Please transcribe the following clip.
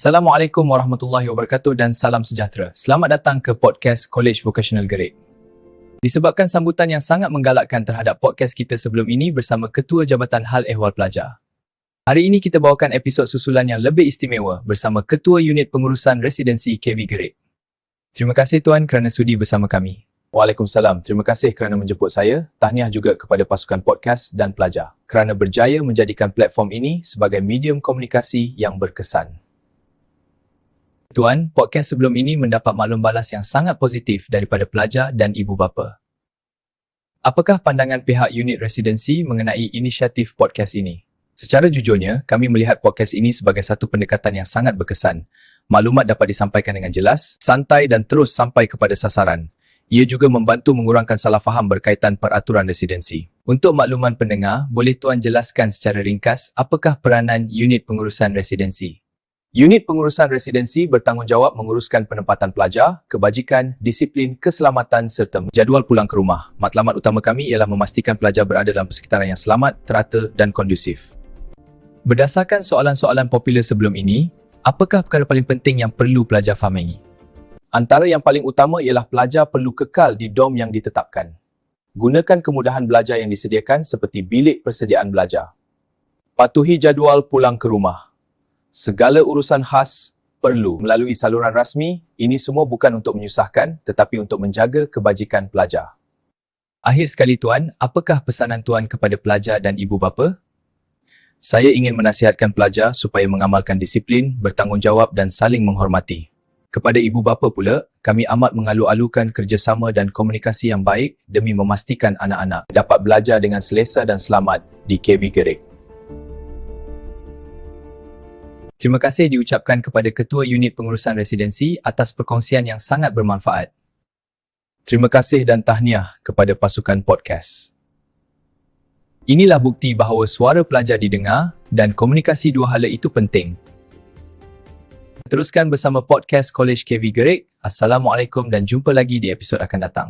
Assalamualaikum warahmatullahi wabarakatuh dan salam sejahtera. Selamat datang ke podcast College Vocational Gerik. Disebabkan sambutan yang sangat menggalakkan terhadap podcast kita sebelum ini bersama Ketua Jabatan Hal Ehwal Pelajar. Hari ini kita bawakan episod susulan yang lebih istimewa bersama Ketua Unit Pengurusan Residensi KV Gerik. Terima kasih Tuan kerana sudi bersama kami. Waalaikumsalam. Terima kasih kerana menjemput saya. Tahniah juga kepada pasukan podcast dan pelajar kerana berjaya menjadikan platform ini sebagai medium komunikasi yang berkesan. Tuan, podcast sebelum ini mendapat maklum balas yang sangat positif daripada pelajar dan ibu bapa. Apakah pandangan pihak unit residensi mengenai inisiatif podcast ini? Secara jujurnya, kami melihat podcast ini sebagai satu pendekatan yang sangat berkesan. Maklumat dapat disampaikan dengan jelas, santai dan terus sampai kepada sasaran. Ia juga membantu mengurangkan salah faham berkaitan peraturan residensi. Untuk makluman pendengar, boleh tuan jelaskan secara ringkas apakah peranan unit pengurusan residensi? Unit pengurusan residensi bertanggungjawab menguruskan penempatan pelajar, kebajikan, disiplin, keselamatan serta jadual pulang ke rumah. Matlamat utama kami ialah memastikan pelajar berada dalam persekitaran yang selamat, terata dan kondusif. Berdasarkan soalan-soalan popular sebelum ini, apakah perkara paling penting yang perlu pelajar fahami? Antara yang paling utama ialah pelajar perlu kekal di dom yang ditetapkan. Gunakan kemudahan belajar yang disediakan seperti bilik persediaan belajar. Patuhi jadual pulang ke rumah segala urusan khas perlu melalui saluran rasmi, ini semua bukan untuk menyusahkan tetapi untuk menjaga kebajikan pelajar. Akhir sekali tuan, apakah pesanan tuan kepada pelajar dan ibu bapa? Saya ingin menasihatkan pelajar supaya mengamalkan disiplin, bertanggungjawab dan saling menghormati. Kepada ibu bapa pula, kami amat mengalu-alukan kerjasama dan komunikasi yang baik demi memastikan anak-anak dapat belajar dengan selesa dan selamat di KB Gerik. Terima kasih diucapkan kepada Ketua Unit Pengurusan Residensi atas perkongsian yang sangat bermanfaat. Terima kasih dan tahniah kepada pasukan podcast. Inilah bukti bahawa suara pelajar didengar dan komunikasi dua hala itu penting. Teruskan bersama podcast College KV Gerik. Assalamualaikum dan jumpa lagi di episod akan datang.